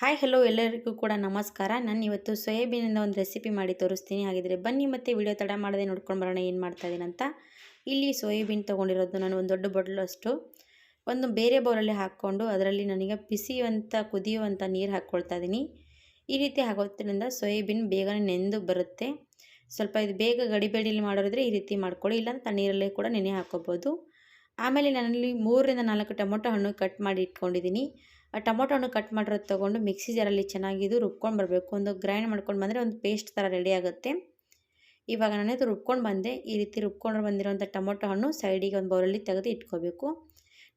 Hi hello ಎಲ್ಲರಿಗೂ ಕೂಡ ನಮಸ್ಕಾರ. ನಾನು ಇವತ್ತು ಸೋಯಾಬೀನಿಂದ ಒಂದು ರೆಸಿಪಿ ಮಾಡಿ ತೋರಿಸ್ತೀನಿ. ಹಾಗಿದ್ರೆ ಬನ್ನಿ ಮತ್ತೆ ವಿಡಿಯೋ ತಡ ಮಾಡದೆ ನೋಡ್ಕೊಂಡು ಬರೋಣ ಏನು ಮಾಡ್ತಾ ಇದ್ದೀನಿ ಅಂತ. ಇಲ್ಲಿ ಸೋಯಾಬೀನ್ ತೊಗೊಂಡಿರೋದು ನಾನು ಒಂದು ದೊಡ್ಡ ಬಟ್ಲಷ್ಟು ಒಂದು ಬೇರೆ ಬೌಲಲ್ಲಿ ಹಾಕ್ಕೊಂಡು ಅದರಲ್ಲಿ ನನಗೆ ಬಿಸಿಯುವಂಥ ಕುದಿಯುವಂಥ ನೀರು ಹಾಕ್ಕೊಳ್ತಾ ಇದ್ದೀನಿ ಈ ರೀತಿ ಹಾಕೋದ್ರಿಂದ ಸೋಯಾಬೀನ್ ಬೇಗನೆ ನೆಂದು ಬರುತ್ತೆ. ಸ್ವಲ್ಪ ಇದು ಬೇಗ ಗಡಿಬೇಡಿಲಿ ಮಾಡೋದ್ರೆ ಈ ರೀತಿ ಮಾಡ್ಕೊಳ್ಳಿ. ಇಲ್ಲ ತಣ್ಣೀರಲ್ಲೇ ಕೂಡ ನೆನೆ ಹಾಕೋಬೋದು. ಆಮೇಲೆ ನಾನಲ್ಲಿ ಮೂರರಿಂದ ನಾಲ್ಕು ಟೊಮೊಟೊ ಹಣ್ಣು ಕಟ್ ಮಾಡಿ ಇಟ್ಕೊಂಡಿದ್ದೀನಿ ಟೊಮೊಟೊ ಹಣ್ಣು ಕಟ್ ಮಾಡಿರೋದು ತೊಗೊಂಡು ಮಿಕ್ಸಿ ಜಾರಲ್ಲಿ ಚೆನ್ನಾಗಿದು ರುಬ್ಕೊಂಡು ಬರಬೇಕು. ಒಂದು ಗ್ರೈಂಡ್ ಮಾಡ್ಕೊಂಡು ಬಂದರೆ ಒಂದು ಪೇಸ್ಟ್ ಥರ ರೆಡಿ ಆಗುತ್ತೆ. ಇವಾಗ ನಾನಿದು ರುಬ್ಕೊಂಡು ಬಂದೆ. ಈ ರೀತಿ ರುಬ್ಕೊಂಡು ಬಂದಿರೋಂಥ ಟೊಮೊಟೊ ಹಣ್ಣು ಸೈಡಿಗೆ ಒಂದು ಬೌರಲ್ಲಿ ತೆಗೆದು ಇಟ್ಕೋಬೇಕು.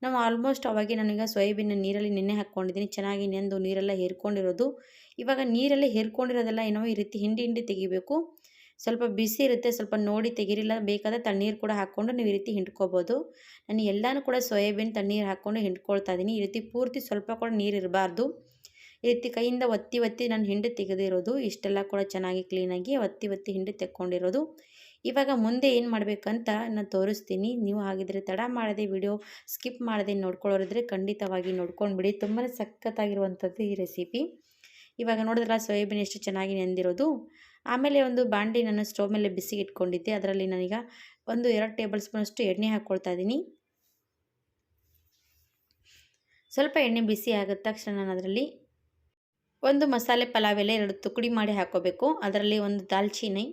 ನಾವು ಆಲ್ಮೋಸ್ಟ್ ಅವಾಗೆ ನಾನೀಗ ಸೋಯಾಬೀನ್ ನೀರಲ್ಲಿ ನೆನೆ ಹಾಕ್ಕೊಂಡಿದ್ದೀನಿ. ಚೆನ್ನಾಗಿ ನೆಂದು ನೀರೆಲ್ಲ ಹೇರ್ಕೊಂಡಿರೋದು. ಇವಾಗ ನೀರೆಲ್ಲ ಹೇರ್ಕೊಂಡಿರೋದೆಲ್ಲ ಏನೋ ಈ ರೀತಿ ಹಿಂಡಿ ಹಿಂಡಿ ತೆಗಿಬೇಕು. ಸ್ವಲ್ಪ ಬಿಸಿ ಇರುತ್ತೆ, ಸ್ವಲ್ಪ ನೋಡಿ ತೆಗಿರಿಲ್ಲ, ಬೇಕಾದ ತಣ್ಣೀರು ಕೂಡ ಹಾಕ್ಕೊಂಡು ನೀವು ಈ ರೀತಿ ಹಿಂಡ್ಕೋಬೋದು. ನಾನು ಎಲ್ಲಾನು ಕೂಡ ಸೋಯಾಬೀನ್, ತಣ್ಣೀರು ಹಾಕ್ಕೊಂಡು ಹಿಂಡ್ಕೊಳ್ತಾ ಇದ್ದೀನಿ ಈ ರೀತಿ ಪೂರ್ತಿ ಸ್ವಲ್ಪ ಕೂಡ ನೀರು ಇರಬಾರ್ದು. ಈ ರೀತಿ ಕೈಯಿಂದ ಒತ್ತಿ ಒತ್ತಿ ನಾನು ಹಿಂಡು ತೆಗೆದಿರೋದು, ಇಷ್ಟೆಲ್ಲ ಕೂಡ ಚೆನ್ನಾಗಿ ಕ್ಲೀನಾಗಿ ಒತ್ತಿ ಒತ್ತಿ ಹಿಂಡು ತೆಕ್ಕೊಂಡಿರೋದು. ಇವಾಗ ಮುಂದೆ ಏನು ಮಾಡಬೇಕಂತ ನಾನು ತೋರಿಸ್ತೀನಿ. ನೀವು ಹಾಗಿದ್ರೆ ತಡ ಮಾಡದೆ ವಿಡಿಯೋ ಸ್ಕಿಪ್ ಮಾಡದೆ ನೋಡ್ಕೊಳ್ಳೋರಿದ್ರೆ ಖಂಡಿತವಾಗಿ ನೋಡ್ಕೊಂಡ್ಬಿಡಿ. ತುಂಬಾ ಸಖತ್ತಾಗಿರುವಂಥದ್ದು ಈ ರೆಸಿಪಿ ಇವಾಗ ನೋಡಿದ್ರಲ್ಲ, ಸೋಯಾಬೀನ್ ಎಷ್ಟು ಚೆನ್ನಾಗಿ ನೆಂದಿರೋದು. ಆಮೇಲೆ ಒಂದು ಬಾಂಡಿ ನಾನು ಸ್ಟವ್ ಮೇಲೆ ಬಿಸಿಗೆ ಇಟ್ಕೊಂಡಿದ್ದೆ. ಅದರಲ್ಲಿ ನಾನೀಗ ಒಂದು ಎರಡು ಟೇಬಲ್ ಸ್ಪೂನಷ್ಟು ಎಣ್ಣೆ ಹಾಕ್ಕೊಳ್ತಾ ಇದ್ದೀನಿ ಸ್ವಲ್ಪ ಎಣ್ಣೆ ಬಿಸಿ ಆಗಿದ ತಕ್ಷಣ ನಾನು ಅದರಲ್ಲಿ ಒಂದು ಮಸಾಲೆ ಪಲಾವ್ ಎಲೆ ಎರಡು ತುಕಡಿ ಮಾಡಿ ಹಾಕೋಬೇಕು ಅದರಲ್ಲಿ ಒಂದು ದಾಲ್ಚೀನಿ.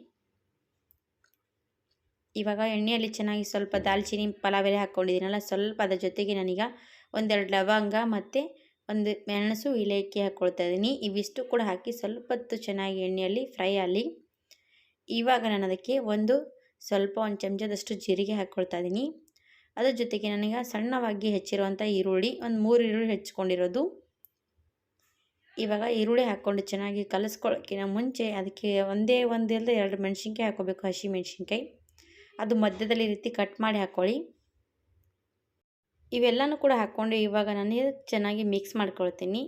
ಇವಾಗ ಎಣ್ಣೆಯಲ್ಲಿ ಚೆನ್ನಾಗಿ ಸ್ವಲ್ಪ ದಾಲ್ಚೀನಿ ಪಲಾವ್ ಎಲೆ ಹಾಕ್ಕೊಂಡಿದ್ದೀನಲ್ಲ, ಸ್ವಲ್ಪ ಅದರ ಜೊತೆಗೆ ನಾನೀಗ ಒಂದೆರಡು ಲವಂಗ ಮತ್ತು ಒಂದು ಮೆಣಸು ಇಲೇಕಿ ಹಾಕ್ಕೊಳ್ತಾ ಇದ್ದೀನಿ. ಇವಿಷ್ಟು ಕೂಡ ಹಾಕಿ ಸ್ವಲ್ಪ ಹೊತ್ತು ಚೆನ್ನಾಗಿ ಎಣ್ಣೆಯಲ್ಲಿ ಫ್ರೈ ಆಗಲಿ. ಇವಾಗ ನಾನು ಅದಕ್ಕೆ ಒಂದು ಸ್ವಲ್ಪ ಒಂದು ಚಮಚದಷ್ಟು ಜೀರಿಗೆ ಹಾಕ್ಕೊಳ್ತಾ ಇದ್ದೀನಿ. ಅದ್ರ ಜೊತೆಗೆ ನನಗೆ ಸಣ್ಣವಾಗಿ ಹೆಚ್ಚಿರುವಂಥ ಈರುಳ್ಳಿ, ಒಂದು ಮೂರು ಈರುಳ್ಳಿ ಹೆಚ್ಚಿಕೊಂಡಿರೋದು. ಇವಾಗ ಈರುಳ್ಳಿ ಹಾಕ್ಕೊಂಡು ಚೆನ್ನಾಗಿ ಕಲಿಸ್ಕೊಳ್ಳೋಕ್ಕಿಂತ ಮುಂಚೆ ಅದಕ್ಕೆ ಒಂದೇ ಒಂದಿಲ್ಲದೆ ಎರಡು ಮೆಣಸಿನ್ಕಾಯಿ ಹಾಕ್ಕೋಬೇಕು ಹಸಿ ಮೆಣಸಿನ್ಕಾಯಿ. ಅದು ಮಧ್ಯದಲ್ಲಿ ರೀತಿ ಕಟ್ ಮಾಡಿ ಹಾಕ್ಕೊಳ್ಳಿ ಇವೆಲ್ಲನೂ ಕೂಡ ಹಾಕ್ಕೊಂಡು ಇವಾಗ ನಾನು ಚೆನ್ನಾಗಿ ಮಿಕ್ಸ್ ಮಾಡ್ಕೊಳ್ತೀನಿ.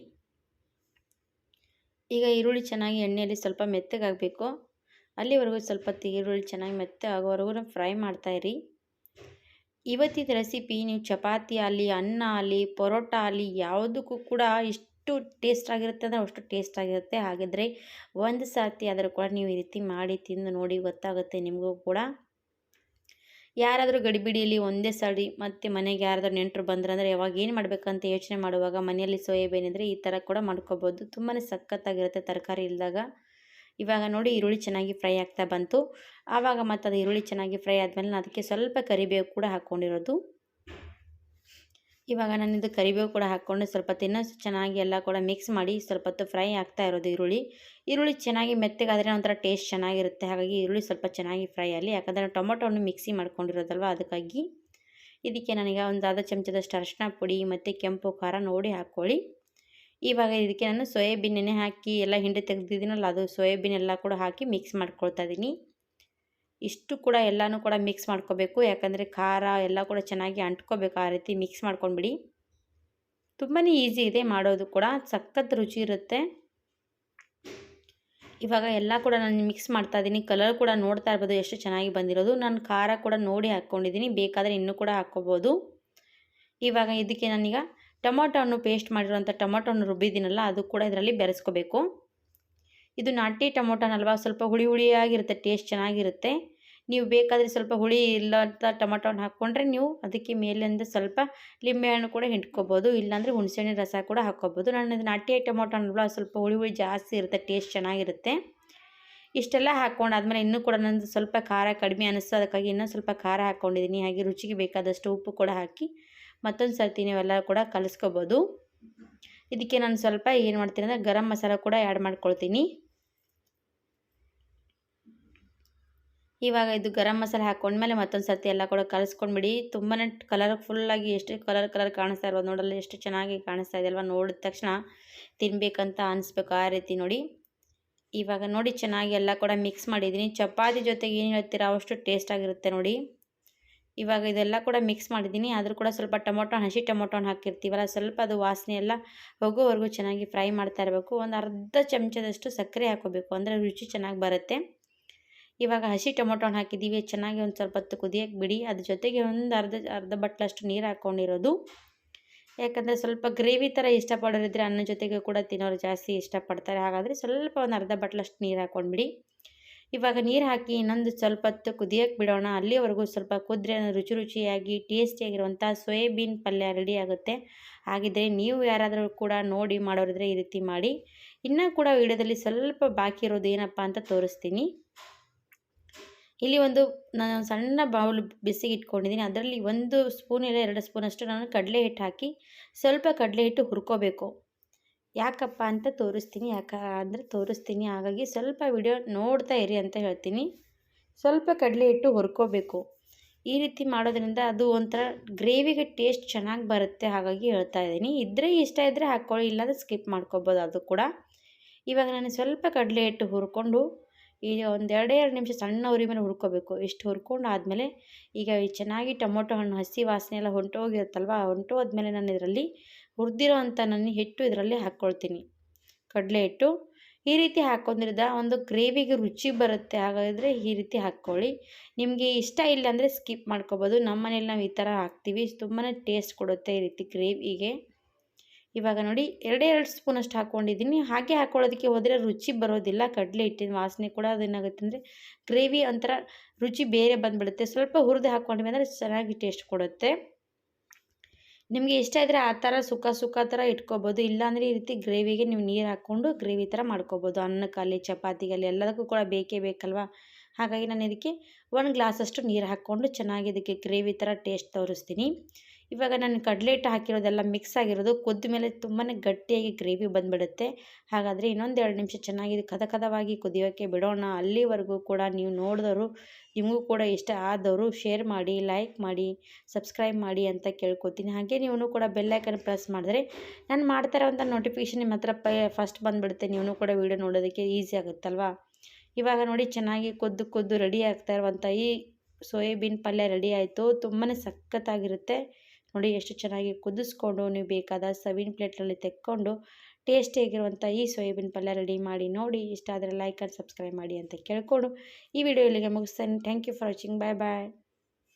ಈಗ ಈರುಳ್ಳಿ ಚೆನ್ನಾಗಿ ಎಣ್ಣೆಯಲ್ಲಿ ಸ್ವಲ್ಪ ಮೆತ್ತಗಾಗಬೇಕು. ಅಲ್ಲಿವರೆಗೂ ಸ್ವಲ್ಪ ಈರುಳ್ಳಿ ಚೆನ್ನಾಗಿ ಮೆತ್ತ ಆಗೋವರೆಗೂ ಫ್ರೈ ಮಾಡ್ತಾಯಿರಿ ಇವತ್ತಿನ ರೆಸಿಪಿ ನೀವು ಚಪಾತಿ ಆಗಲಿ, ಅನ್ನ ಆಗಲಿ, ಪರೋಟ ಆಗಲಿ, ಯಾವುದಕ್ಕೂ ಕೂಡ ಎಷ್ಟು ಟೇಸ್ಟ್ ಆಗಿರುತ್ತೆ ಅಂದರೆ ಅಷ್ಟು ಟೇಸ್ಟ್ ಆಗಿರುತ್ತೆ. ಹಾಗಿದ್ರೆ ಒಂದು ಸರ್ತಿ ಆದರೂ ಕೂಡ ನೀವು ಈ ರೀತಿ ಮಾಡಿ ತಿಂದು ನೋಡಿ ಗೊತ್ತಾಗುತ್ತೆ ನಿಮಗೂ ಕೂಡ. ಯಾರಾದರೂ ಗಡಿಬಿಡಿಯಲ್ಲಿ ಒಂದೇ ಸಾರಿ ಮತ್ತು ಮನೆಗೆ ಯಾರಾದರೂ ನೆಂಟರು ಬಂದ್ರಂದರೆ ಯಾವಾಗ ಏನು ಮಾಡಬೇಕಂತ ಯೋಚನೆ ಮಾಡುವಾಗ ಮನೆಯಲ್ಲಿ ಸೋಯಾಬೀನ್ ಇದ್ದರೆ ಈ ಥರ ಕೂಡ ಮಾಡ್ಕೋಬೋದು. ತುಂಬಾ ಸಖತ್ತಾಗಿರುತ್ತೆ ತರಕಾರಿ ಇಲ್ಲದಾಗ ಇವಾಗ ನೋಡಿ ಈರುಳ್ಳಿ ಚೆನ್ನಾಗಿ ಫ್ರೈ ಆಗ್ತಾ ಬಂತು. ಆವಾಗ ಮತ್ತು ಅದು ಈರುಳ್ಳಿ ಚೆನ್ನಾಗಿ ಫ್ರೈ ಆದಮೇಲೆ ಅದಕ್ಕೆ ಸ್ವಲ್ಪ ಕರಿಬೇವು ಕೂಡ ಹಾಕ್ಕೊಂಡಿರೋದು ಇವಾಗ ನಾನು ಇದು ಕರಿಬೇವು ಕೂಡ ಹಾಕ್ಕೊಂಡು ಸ್ವಲ್ಪ ತಿನ್ನೋ ಚೆನ್ನಾಗಿ ಎಲ್ಲ ಕೂಡ ಮಿಕ್ಸ್ ಮಾಡಿ ಸ್ವಲ್ಪ ಹೊತ್ತು ಫ್ರೈ ಆಗ್ತಾ ಇರೋದು ಈರುಳ್ಳಿ. ಈರುಳ್ಳಿ ಚೆನ್ನಾಗಿ ಮೆತ್ತಗಾದರೆ ಒಂಥರ ಟೇಸ್ಟ್ ಚೆನ್ನಾಗಿರುತ್ತೆ. ಹಾಗಾಗಿ ಈರುಳ್ಳಿ ಸ್ವಲ್ಪ ಚೆನ್ನಾಗಿ ಫ್ರೈ ಆಗಲಿ. ಯಾಕಂದರೆ ಟೊಮೊಟೊವನ್ನು ಮಿಕ್ಸಿ ಮಾಡ್ಕೊಂಡಿರೋದಲ್ವ? ಅದಕ್ಕಾಗಿ ಇದಕ್ಕೆ ನನಗೆ ಒಂದು ಅರ್ಧ ಚಮಚದಷ್ಟು ಅರಶಿನ ಪುಡಿ ಮತ್ತು ಕೆಂಪು ಖಾರ ನೋಡಿ ಹಾಕ್ಕೊಳ್ಳಿ. ಇವಾಗ ಇದಕ್ಕೆ ನಾನು ಸೋಯಾಬೀನ್ ನೆನೆ ಹಾಕಿ ಎಲ್ಲ ಹಿಂಡಿ ತೆಗೆದಿದ್ದೀನಲ್ಲ, ಅದು ಸೋಯಾಬೀನ್ ಎಲ್ಲ ಕೂಡ ಹಾಕಿ ಮಿಕ್ಸ್ ಮಾಡ್ಕೊಳ್ತಾ ಇದ್ದೀನಿ. ಇಷ್ಟು ಕೂಡ ಎಲ್ಲನೂ ಕೂಡ ಮಿಕ್ಸ್ ಮಾಡ್ಕೋಬೇಕು. ಯಾಕಂದರೆ ಖಾರ ಎಲ್ಲ ಕೂಡ ಚೆನ್ನಾಗಿ ಅಂಟ್ಕೋಬೇಕು ಆ ರೀತಿ ಮಿಕ್ಸ್ ಮಾಡ್ಕೊಂಡ್ಬಿಡಿ. ತುಂಬಾ ಈಸಿ ಇದೆ ಮಾಡೋದು ಕೂಡ. ಸಖತ್ ರುಚಿ ಇರುತ್ತೆ. ಇವಾಗ ಎಲ್ಲ ಕೂಡ ನಾನು ಮಿಕ್ಸ್ ಮಾಡ್ತಾ ಇದ್ದೀನಿ ಕಲರ್ ಕೂಡ ನೋಡ್ತಾ ಇರ್ಬೋದು ಎಷ್ಟು ಚೆನ್ನಾಗಿ ಬಂದಿರೋದು. ನಾನು ಖಾರ ಕೂಡ ನೋಡಿ ಹಾಕ್ಕೊಂಡಿದ್ದೀನಿ ಬೇಕಾದರೆ ಇನ್ನೂ ಕೂಡ ಹಾಕ್ಕೋಬೋದು. ಇವಾಗ ಇದಕ್ಕೆ ನಾನೀಗ ಟೊಮೊಟೊ ಹಣ್ಣು ಪೇಸ್ಟ್ ಮಾಡಿರೋಂಥ ಟೊಮೊಟೊ ಹಣ್ಣು ರುಬ್ಬಿದ್ದೀನಲ್ಲ, ಅದು ಕೂಡ ಇದರಲ್ಲಿ ಬೆರೆಸ್ಕೋಬೇಕು. ಇದು ನಾಟಿ ಟೊಮೊಟೊನಲ್ವ? ಸ್ವಲ್ಪ ಹುಳಿ ಹುಳಿಯಾಗಿರುತ್ತೆ, ಟೇಸ್ಟ್ ಚೆನ್ನಾಗಿರುತ್ತೆ. ನೀವು ಬೇಕಾದರೆ ಸ್ವಲ್ಪ ಹುಳಿ ಇಲ್ಲ ಅಂತ ಟೊಮೊಟೊನ ಹಾಕ್ಕೊಂಡ್ರೆ ನೀವು ಅದಕ್ಕೆ ಮೇಲಿಂದ ಸ್ವಲ್ಪ ಲಿಂಬೆಹಣ್ಣು ಕೂಡ ಹಿಂಡ್ಕೋಬೋದು. ಇಲ್ಲಾಂದರೆ ಹುಣಸೆಹಣ್ಣಿನ ರಸ ಕೂಡ ಹಾಕ್ಕೊಬೋದು. ನಾನು ಇದು ನಾಟಿ ಟೊಮೊಟೊನಲ್ವ? ಸ್ವಲ್ಪ ಹುಳಿ ಹುಳಿ ಜಾಸ್ತಿ ಇರುತ್ತೆ, ಟೇಸ್ಟ್ ಚೆನ್ನಾಗಿರುತ್ತೆ. ಇಷ್ಟೆಲ್ಲ ಹಾಕ್ಕೊಂಡಾದ್ಮೇಲೆ ಇನ್ನೂ ಕೂಡ ನಂದು ಸ್ವಲ್ಪ ಖಾರ ಕಡಿಮೆ ಅನ್ನಿಸ್ತು ಅದಕ್ಕಾಗಿ ಇನ್ನೂ ಸ್ವಲ್ಪ ಖಾರ ಹಾಕ್ಕೊಂಡಿದ್ದೀನಿ. ಹಾಗೆ ರುಚಿಗೆ ಬೇಕಾದಷ್ಟು ಉಪ್ಪು ಕೂಡ ಹಾಕಿ ಮತ್ತೊಂದು ಸರ್ತಿ ನೀವೆಲ್ಲ ಕೂಡ ಕಲಿಸ್ಕೋಬೋದು. ಇದಕ್ಕೆ ನಾನು ಸ್ವಲ್ಪ ಏನು ಮಾಡ್ತೀನಿ ಅಂದರೆ ಗರಂ ಮಸಾಲ ಕೂಡ ಆ್ಯಡ್ ಮಾಡ್ಕೊಳ್ತೀನಿ. ಇವಾಗ ಇದು ಗರಂ ಮಸಾಲೆ ಹಾಕೊಂಡ್ಮೇಲೆ ಮತ್ತೊಂದು ಸರ್ತಿ ಎಲ್ಲ ಕೂಡ ಕಲಿಸ್ಕೊಂಡ್ಬಿಡಿ. ತುಂಬಾ ಕಲರ್ಫುಲ್ಲಾಗಿ ಎಷ್ಟು ಕಲರ್ ಕಲರ್ ಕಾಣಿಸ್ತಾ ಇರ್ಬೋದು ನೋಡಲ್ಲ, ಎಷ್ಟು ಚೆನ್ನಾಗಿ ಕಾಣಿಸ್ತಾ ಇದೆ ಅಲ್ವಾ? ನೋಡಿದ ತಕ್ಷಣ ತಿನ್ನಬೇಕಂತ ಅನಿಸ್ಬೇಕು ಆ ರೀತಿ ನೋಡಿ. ಇವಾಗ ನೋಡಿ ಚೆನ್ನಾಗಿ ಎಲ್ಲ ಕೂಡ ಮಿಕ್ಸ್ ಮಾಡಿದ್ದೀನಿ. ಚಪಾತಿ ಜೊತೆಗೆ ಏನು ಹೇಳ್ತೀರಾ ಅವಷ್ಟು ಟೇಸ್ಟ್ ಆಗಿರುತ್ತೆ ನೋಡಿ. ಇವಾಗ ಇದೆಲ್ಲ ಕೂಡ ಮಿಕ್ಸ್ ಮಾಡಿದ್ದೀನಿ. ಆದರೂ ಕೂಡ ಸ್ವಲ್ಪ ಟೊಮೊಟೊ, ಹಸಿ ಟೊಮೊಟೊನ ಹಾಕಿರ್ತೀವಲ್ಲ, ಸ್ವಲ್ಪ ಅದು ವಾಸನೆ ಎಲ್ಲ ಹೋಗೋವರೆಗೂ ಚೆನ್ನಾಗಿ ಫ್ರೈ ಮಾಡ್ತಾ ಇರಬೇಕು. ಒಂದು ಅರ್ಧ ಚಮಚದಷ್ಟು ಸಕ್ಕರೆ ಹಾಕೋಬೇಕು. ಅಂದರೆ ರುಚಿ ಚೆನ್ನಾಗಿ ಬರುತ್ತೆ. ಇವಾಗ ಹಸಿ ಟೊಮೊಟೊನ ಹಾಕಿದ್ದೀವಿ. ಚೆನ್ನಾಗಿ ಒಂದು ಸ್ವಲ್ಪ ಹೊತ್ತು ಕುದಿಯಕ್ಕೆ ಬಿಡಿ ಅದ್ರ ಜೊತೆಗೆ ಒಂದು ಅರ್ಧ ಅರ್ಧ ಬಟ್ಲಷ್ಟು ನೀರು ಹಾಕ್ಕೊಂಡಿರೋದು ಯಾಕಂದರೆ ಸ್ವಲ್ಪ ಗ್ರೇವಿ ಥರ ಇಷ್ಟಪಡೋರಿದ್ರೆ ಅನ್ನ ಜೊತೆಗೆ ಕೂಡ ತಿನ್ನೋರು ಜಾಸ್ತಿ ಇಷ್ಟಪಡ್ತಾರೆ. ಹಾಗಾದರೆ ಸ್ವಲ್ಪ ಒಂದು ಅರ್ಧ ಬಟ್ಲಷ್ಟು ನೀರು ಹಾಕ್ಕೊಂಡ್ಬಿಡಿ ಇವಾಗ ನೀರು ಹಾಕಿ ಇನ್ನೊಂದು ಸ್ವಲ್ಪ ಹೊತ್ತು ಕುದಿಯಕ್ಕೆ ಬಿಡೋಣ. ಅಲ್ಲಿವರೆಗೂ ಸ್ವಲ್ಪ ಕುದ್ರೆ ರುಚಿ ರುಚಿಯಾಗಿ ಟೇಸ್ಟಿಯಾಗಿರುವಂಥ ಸೋಯಾಬೀನ್ ಪಲ್ಯ ರೆಡಿ ಆಗುತ್ತೆ. ಹಾಗಿದ್ರೆ ನೀವು ಯಾರಾದರೂ ಕೂಡ ನೋಡಿ ಮಾಡೋರಿದ್ರೆ ಈ ರೀತಿ ಮಾಡಿ. ಇನ್ನೂ ಕೂಡ ವಿಡಿಯೋದಲ್ಲಿ ಸ್ವಲ್ಪ ಬಾಕಿ ಇರೋದು ಏನಪ್ಪ ಅಂತ ತೋರಿಸ್ತೀನಿ. ಇಲ್ಲಿ ಒಂದು ನಾನು ಸಣ್ಣ ಬೌಲ್ ಬಿಸಿಗೆ ಇಟ್ಕೊಂಡಿದ್ದೀನಿ. ಅದರಲ್ಲಿ ಒಂದು ಸ್ಪೂನ್ ಇಲ್ಲ ಎರಡು ಸ್ಪೂನಷ್ಟು ನಾನು ಕಡಲೆ ಹಿಟ್ಟು ಹಾಕಿ ಸ್ವಲ್ಪ ಕಡಲೆ ಹಿಟ್ಟು ಹುರ್ಕೋಬೇಕು. ಯಾಕಪ್ಪ ಅಂತ ತೋರಿಸ್ತೀನಿ. ಯಾಕ ಅಂದರೆ ತೋರಿಸ್ತೀನಿ. ಹಾಗಾಗಿ ಸ್ವಲ್ಪ ವಿಡಿಯೋ ನೋಡ್ತಾ ಇರಿ ಅಂತ ಹೇಳ್ತೀನಿ. ಸ್ವಲ್ಪ ಕಡಲೆ ಹಿಟ್ಟು ಹುರ್ಕೋಬೇಕು. ಈ ರೀತಿ ಮಾಡೋದ್ರಿಂದ ಅದು ಒಂಥರ ಗ್ರೇವಿಗೆ ಟೇಸ್ಟ್ ಚೆನ್ನಾಗಿ ಬರುತ್ತೆ ಹಾಗಾಗಿ ಹೇಳ್ತಾ ಇದ್ದೀನಿ. ಇದ್ದರೆ ಇಷ್ಟ ಇದ್ದರೆ ಹಾಕ್ಕೊಳ್ಳಿ. ಇಲ್ಲಾಂದರೆ ಸ್ಕಿಪ್ ಮಾಡ್ಕೊಬೋದು ಅದು ಕೂಡ. ಇವಾಗ ನಾನು ಸ್ವಲ್ಪ ಕಡಲೆ ಹಿಟ್ಟು ಹುರ್ಕೊಂಡು ಈಗ ಒಂದು ಎರಡೇ ಎರಡು ನಿಮಿಷ ಸಣ್ಣ ಉರಿ ಮೇಲೆ ಹುರ್ಕೋಬೇಕು. ಇಷ್ಟು ಹುರ್ಕೊಂಡು ಆದಮೇಲೆ ಈಗ ಚೆನ್ನಾಗಿ ಟೊಮೊಟೊ ಹಣ್ಣು ಹಸಿ ವಾಸನೆ ಎಲ್ಲ ಹೊಂಟೋಗಿರುತ್ತಲ್ವ, ಹೊಂಟೋದ್ಮೇಲೆ ನಾನು ಇದರಲ್ಲಿ ಹುರಿದಿರೋ ಅಂಥ ನನ್ನ ಹಿಟ್ಟು ಇದರಲ್ಲಿ ಹಾಕ್ಕೊಳ್ತೀನಿ. ಕಡಲೆ ಹಿಟ್ಟು ಈ ರೀತಿ ಹಾಕ್ಕೊಂಡಿರೋದ ಒಂದು ಗ್ರೇವಿಗೆ ರುಚಿ ಬರುತ್ತೆ ಹಾಗಾದರೆ ಈ ರೀತಿ ಹಾಕ್ಕೊಳ್ಳಿ. ನಿಮಗೆ ಇಷ್ಟ ಇಲ್ಲ ಅಂದರೆ ಸ್ಕಿಪ್ ಮಾಡ್ಕೊಬೋದು. ನಮ್ಮ ಮನೇಲಿ ನಾವು ಈ ಥರ ಹಾಕ್ತೀವಿ. ತುಂಬಾ ಟೇಸ್ಟ್ ಕೊಡುತ್ತೆ ಈ ರೀತಿ ಗ್ರೇವಿಗೆ. ಇವಾಗ ನೋಡಿ ಎರಡೇ ಎರಡು ಸ್ಪೂನಷ್ಟು ಹಾಕ್ಕೊಂಡಿದ್ದೀನಿ. ಹಾಗೆ ಹಾಕ್ಕೊಳ್ಳೋದಕ್ಕೆ ಹೋದರೆ ರುಚಿ ಬರೋದಿಲ್ಲ. ಕಡಲೆ ಹಿಟ್ಟಿನ ವಾಸನೆ ಕೂಡ ಅದೇನಾಗುತ್ತೆ ಅಂದರೆ ಗ್ರೇವಿ ಒಂಥರ ರುಚಿ ಬೇರೆ ಬಂದುಬಿಡುತ್ತೆ. ಸ್ವಲ್ಪ ಹುರಿದು ಹಾಕ್ಕೊಂಡ್ವಿ ಅಂದರೆ ಚೆನ್ನಾಗಿ ಟೇಸ್ಟ್ ಕೊಡುತ್ತೆ. ನಿಮಗೆ ಇಷ್ಟ ಇದ್ದರೆ ಆ ಥರ ಸುಕ್ಕ ಸುಕ್ಕ ಥರ ಇಟ್ಕೋಬೋದು. ಇಲ್ಲಾಂದರೆ ಈ ರೀತಿ ಗ್ರೇವಿಗೆ ನೀವು ನೀರು ಹಾಕ್ಕೊಂಡು ಗ್ರೇವಿ ಥರ ಮಾಡ್ಕೋಬೋದು. ಅನ್ನಕ್ಕಾಗಲಿ, ಚಪಾತಿಗಲ್ಲಿ ಎಲ್ಲದಕ್ಕೂ ಕೂಡ ಬೇಕೇ ಬೇಕಲ್ವಾ? ಹಾಗಾಗಿ ನಾನು ಇದಕ್ಕೆ ಒಂದು ಗ್ಲಾಸಷ್ಟು ನೀರು ಹಾಕ್ಕೊಂಡು ಚೆನ್ನಾಗಿ ಇದಕ್ಕೆ ಗ್ರೇವಿ ಥರ ಟೇಸ್ಟ್ ತೋರಿಸ್ತೀನಿ. ಇವಾಗ ನಾನು ಕಡಲೆ ಹಿಟ್ಟು ಹಾಕಿರೋದೆಲ್ಲ ಮಿಕ್ಸ್ ಆಗಿರೋದು, ಕುದ್ದ ಮೇಲೆ ತುಂಬಾ ಗಟ್ಟಿಯಾಗಿ ಗ್ರೇವಿ ಬಂದುಬಿಡುತ್ತೆ. ಹಾಗಾದರೆ ಇನ್ನೊಂದು ಎರಡು ನಿಮಿಷ ಚೆನ್ನಾಗಿ ಕದ ಕದವಾಗಿ ಕುದಿಯೋಕ್ಕೆ ಬಿಡೋಣ. ಅಲ್ಲಿವರೆಗೂ ಕೂಡ ನೀವು ನೋಡಿದವರು, ನಿಮಗೂ ಕೂಡ ಇಷ್ಟ ಆದವರು ಶೇರ್ ಮಾಡಿ ಲೈಕ್ ಮಾಡಿ ಸಬ್ಸ್ಕ್ರೈಬ್ ಮಾಡಿ ಅಂತ ಕೇಳ್ಕೊತೀನಿ. ಹಾಗೆ ನೀವು ಕೂಡ ಬೆಲ್ಲೈಕನ್ ಪ್ರೆಸ್ ಮಾಡಿದ್ರೆ ನಾನು ಮಾಡ್ತಾ ಇರೋಂಥ ನೋಟಿಫಿಕೇಷನ್ ನಿಮ್ಮ ಹತ್ರ ಫಸ್ಟ್ ಬಂದುಬಿಡುತ್ತೆ. ನೀವು ಕೂಡ ವೀಡಿಯೋ ನೋಡೋದಕ್ಕೆ ಈಸಿ ಆಗುತ್ತಲ್ವಾ? ಇವಾಗ ನೋಡಿ ಚೆನ್ನಾಗಿ ಕೊದ್ದು ಕೊದ್ದು ರೆಡಿ ಆಗ್ತಾ ಇರುವಂಥ ಈ ಸೋಯಾಬೀನ್ ಪಲ್ಯ ರೆಡಿ ಆಯಿತು. ತುಂಬಾ ಸಖತ್ತಾಗಿರುತ್ತೆ. ನೋಡಿ ಎಷ್ಟು ಚೆನ್ನಾಗಿ ಕುದಿಸ್ಕೊಂಡು ನೀವು ಬೇಕಾದ ಸವಿನ್ ಪ್ಲೇಟ್ನಲ್ಲಿ ತೆಕ್ಕೊಂಡು ಟೇಸ್ಟಿಯಾಗಿರುವಂಥ ಈ ಸೋಯಾಬೀನ್ ಪಲ್ಯ ರೆಡಿ ಮಾಡಿ ನೋಡಿ. ಇಷ್ಟ ಆದರೆ ಲೈಕ್ ಆ್ಯಂಡ್ ಸಬ್ಸ್ಕ್ರೈಬ್ ಮಾಡಿ ಅಂತ ಕೇಳ್ಕೊಂಡು ಈ ವಿಡಿಯೋ ಇಲ್ಲಿಗೆ ಮುಗಿಸ್ತೇನೆ. Thank you for watching. Bye bye.